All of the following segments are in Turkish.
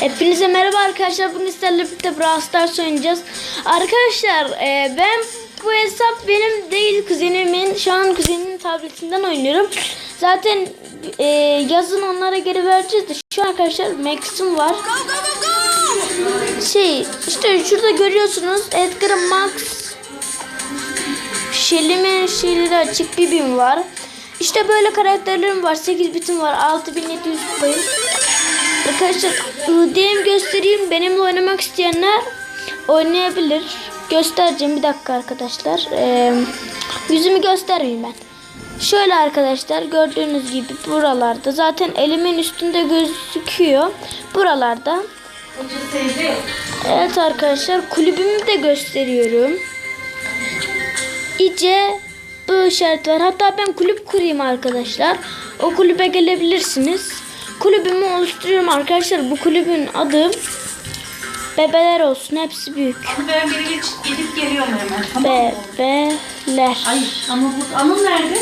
Hepinize merhaba arkadaşlar. Bugün sizlerle birlikte Brawl Stars oynayacağız. Arkadaşlar e, ben bu hesap benim değil kuzenimin. Şu an kuzenimin tabletinden oynuyorum. Zaten e, yazın onlara geri vereceğiz de şu an arkadaşlar Max'im var. Şey işte şurada görüyorsunuz Edgar Max Şelimin şeyleri açık bir bin var. İşte böyle karakterlerim var. 8 bitim var. 6700 kupayım. Arkadaşlar ID'mi göstereyim. Benimle oynamak isteyenler oynayabilir. Göstereceğim bir dakika arkadaşlar. Ee, yüzümü göstermeyeyim ben. Şöyle arkadaşlar gördüğünüz gibi buralarda zaten elimin üstünde gözüküyor. Buralarda. Evet arkadaşlar kulübümü de gösteriyorum. İyice bu işaret var. Hatta ben kulüp kurayım arkadaşlar. O kulübe gelebilirsiniz. Kulübümü oluşturuyorum arkadaşlar. Bu kulübün adı Bebeler olsun. Hepsi büyük. Abi ben biri geç, gidip geliyorum hemen. Tamam mı? Bebeler. Ay ama bu Anıl nerede?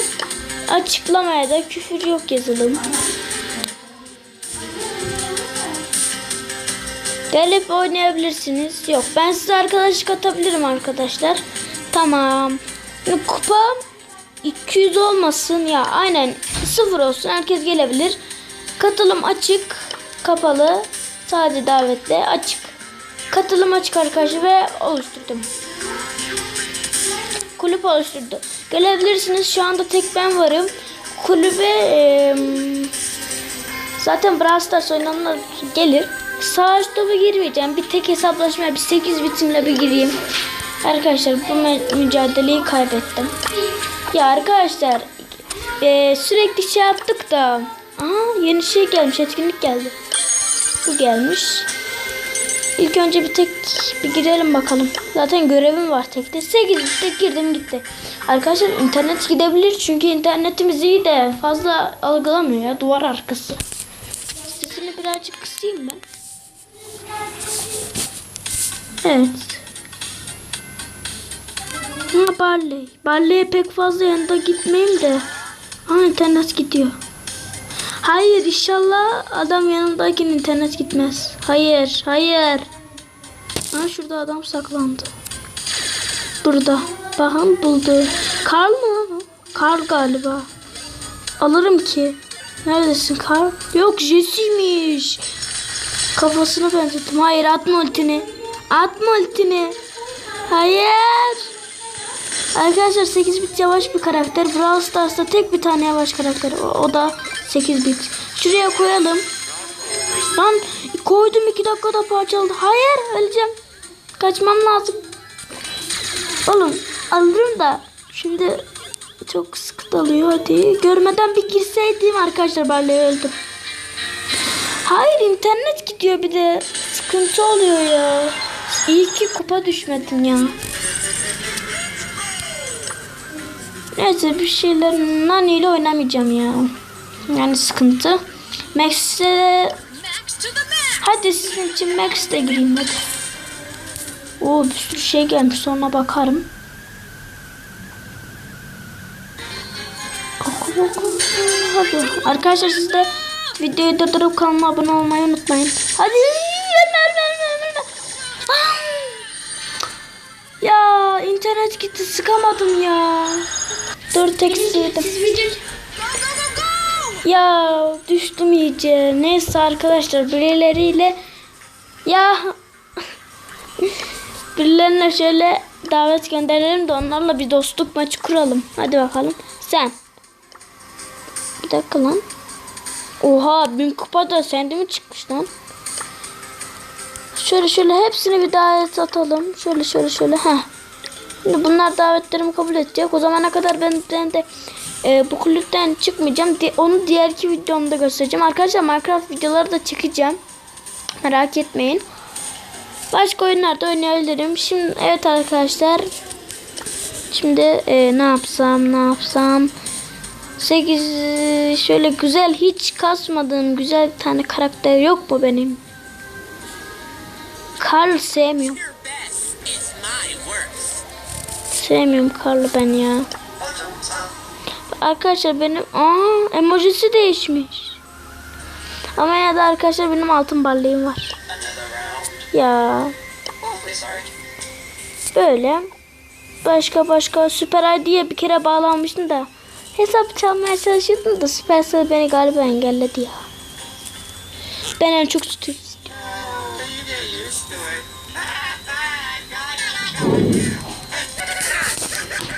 Açıklamaya da küfür yok yazılım. Gelip oynayabilirsiniz. Yok ben size arkadaşlık atabilirim arkadaşlar. Tamam. Kupa 200 olmasın ya aynen sıfır olsun herkes gelebilir. Katılım açık kapalı sadece davetle açık. Katılım açık arkadaşlar ve oluşturdum. Kulüp oluşturdu. Gelebilirsiniz şu anda tek ben varım. Kulübe eee, zaten Brawl Stars oynananlar gelir. Savaş topu girmeyeceğim. Bir tek hesaplaşmaya bir 8 bitimle bir gireyim. Arkadaşlar bu mü- mücadeleyi kaybettim. Ya arkadaşlar eee, sürekli şey yaptık da. Aha yeni şey gelmiş etkinlik geldi. Bu gelmiş. İlk önce bir tek bir girelim bakalım. Zaten görevim var tekte. 8 tek girdim gitti. Arkadaşlar internet gidebilir çünkü internetimiz iyi de fazla algılamıyor ya duvar arkası. Sesini birazcık kısayım ben. Evet. Ha Barley. Barley'e pek fazla yanında gitmeyeyim de. Ha internet gidiyor. Hayır inşallah adam yanındayken internet gitmez. Hayır hayır. Ha şurada adam saklandı. Burada. Bakın buldu. Karl mı? Karl galiba. Alırım ki. Neredesin Karl? Yok Jesse'miş. Kafasını benzettim. Hayır atma ultini. Atma ultini. Hayır. Arkadaşlar 8 bit yavaş bir karakter. Brawl Stars'ta tek bir tane yavaş karakter. O, o da 8 bit. Şuraya koyalım. Lan koydum 2 dakikada parçaladı. Hayır öleceğim. Kaçmam lazım. Oğlum alırım da şimdi çok sıkıntı alıyor hadi. Görmeden bir girseydim arkadaşlar Barley'i öldüm. Hayır internet gidiyor bir de. Sıkıntı oluyor ya. İyi ki kupa düşmedim ya. Neyse bir şeyler Nani ile oynamayacağım ya. Yani sıkıntı. Max'e Hadi sizin için Max'e gireyim hadi. Oo bir sürü şey gelmiş sonra bakarım. Hadi. Arkadaşlar siz de videoyu durdurup kanalıma abone olmayı unutmayın. Hadi. İnternet gitti sıkamadım ya. Dört eksi yedim. Ya düştüm iyice. Neyse arkadaşlar birileriyle ya birilerine şöyle davet gönderelim de onlarla bir dostluk maçı kuralım. Hadi bakalım. Sen. Bir dakika lan. Oha bin kupa da sende mi çıkmış lan? Şöyle şöyle hepsini bir davet atalım. Şöyle şöyle şöyle. Heh. Şimdi bunlar davetlerimi kabul edecek. O zamana kadar ben, de e, bu kulüpten çıkmayacağım. Di- onu diğerki videomda göstereceğim. Arkadaşlar Minecraft videoları da çekeceğim. Merak etmeyin. Başka oyunlarda oynayabilirim. Şimdi evet arkadaşlar. Şimdi e, ne yapsam ne yapsam. 8 şöyle güzel hiç kasmadığım güzel bir tane karakter yok mu benim? Karl sevmiyorum. Sevmiyorum Karl'ı ben ya. Arkadaşlar benim aa emojisi değişmiş. Ama ya da arkadaşlar benim altın barlığım var. Ya böyle başka başka Süper ID'ye bir kere bağlanmıştım da hesap çalmaya çalışıyordum da Supercell beni galiba engelledi ya. Ben en çok sütü istiyorum.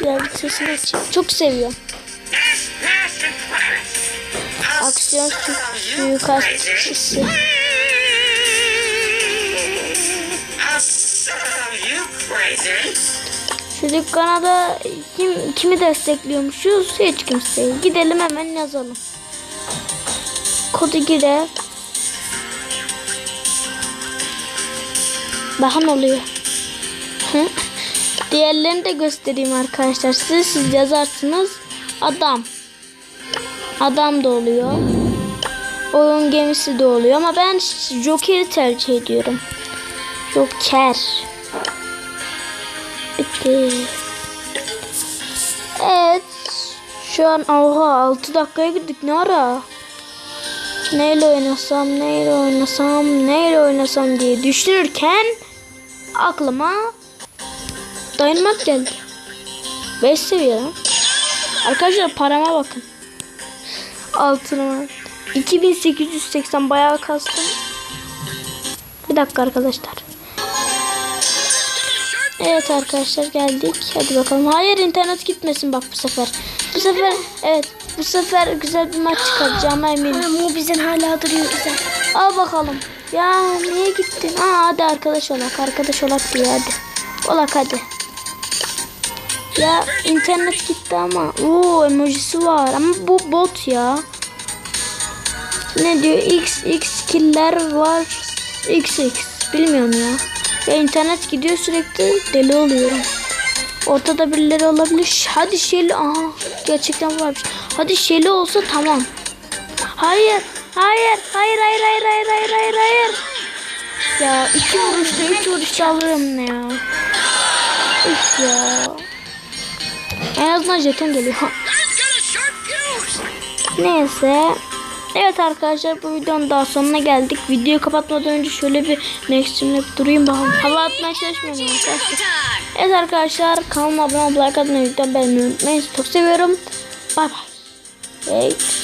Ya bir sesini açayım. Çok seviyorum. Aksiyon su- suikastçısı. Şu dükkana kim, kimi destekliyormuşuz? Hiç kimseyi. Gidelim hemen yazalım. Kodu gire. Daha ne oluyor? Hı? Diğerlerini de göstereyim arkadaşlar. Siz, siz yazarsınız. Adam. Adam da oluyor. Oyun gemisi de oluyor ama ben Joker'i tercih ediyorum. Joker. Evet. Şu an oha 6 dakikaya girdik. Ne ara? Neyle oynasam, neyle oynasam, neyle oynasam diye düşünürken aklıma dayanmak geldi. 5 seviye lan. Arkadaşlar parama bakın. Altınıma. 2880 bayağı kastım. Bir dakika arkadaşlar. Evet arkadaşlar geldik. Hadi bakalım. Hayır internet gitmesin bak bu sefer. Bu sefer evet bu sefer güzel bir maç çıkaracağım eminim. Bu bizden hala duruyor güzel. Al bakalım. Ya niye gittin? Aa hadi arkadaş olak. Arkadaş olak diyor hadi. Olak hadi. Ya internet gitti ama. Oo emojisi var ama bu bot ya. Ne diyor? X X killer var. X X. Bilmiyorum ya. Ya internet gidiyor sürekli deli oluyorum. Ortada birileri olabilir. Hadi Shelly. Aha gerçekten varmış. Hadi Shelly olsa tamam. Hayır. Hayır. Hayır hayır hayır hayır hayır hayır hayır. Ya iki vuruşta üç vuruşta alırım ne ya. Üf ya. En azından jeton geliyor. Neyse. Evet arkadaşlar bu videonun daha sonuna geldik. Videoyu kapatmadan önce şöyle bir nextimle durayım bakalım. Hava atmaya çalışmıyorum arkadaşlar. Evet arkadaşlar kanalıma abone olmayı, like atmayı, videomu beğenmeyi unutmayın. Çok seviyorum. Bay bay. Ve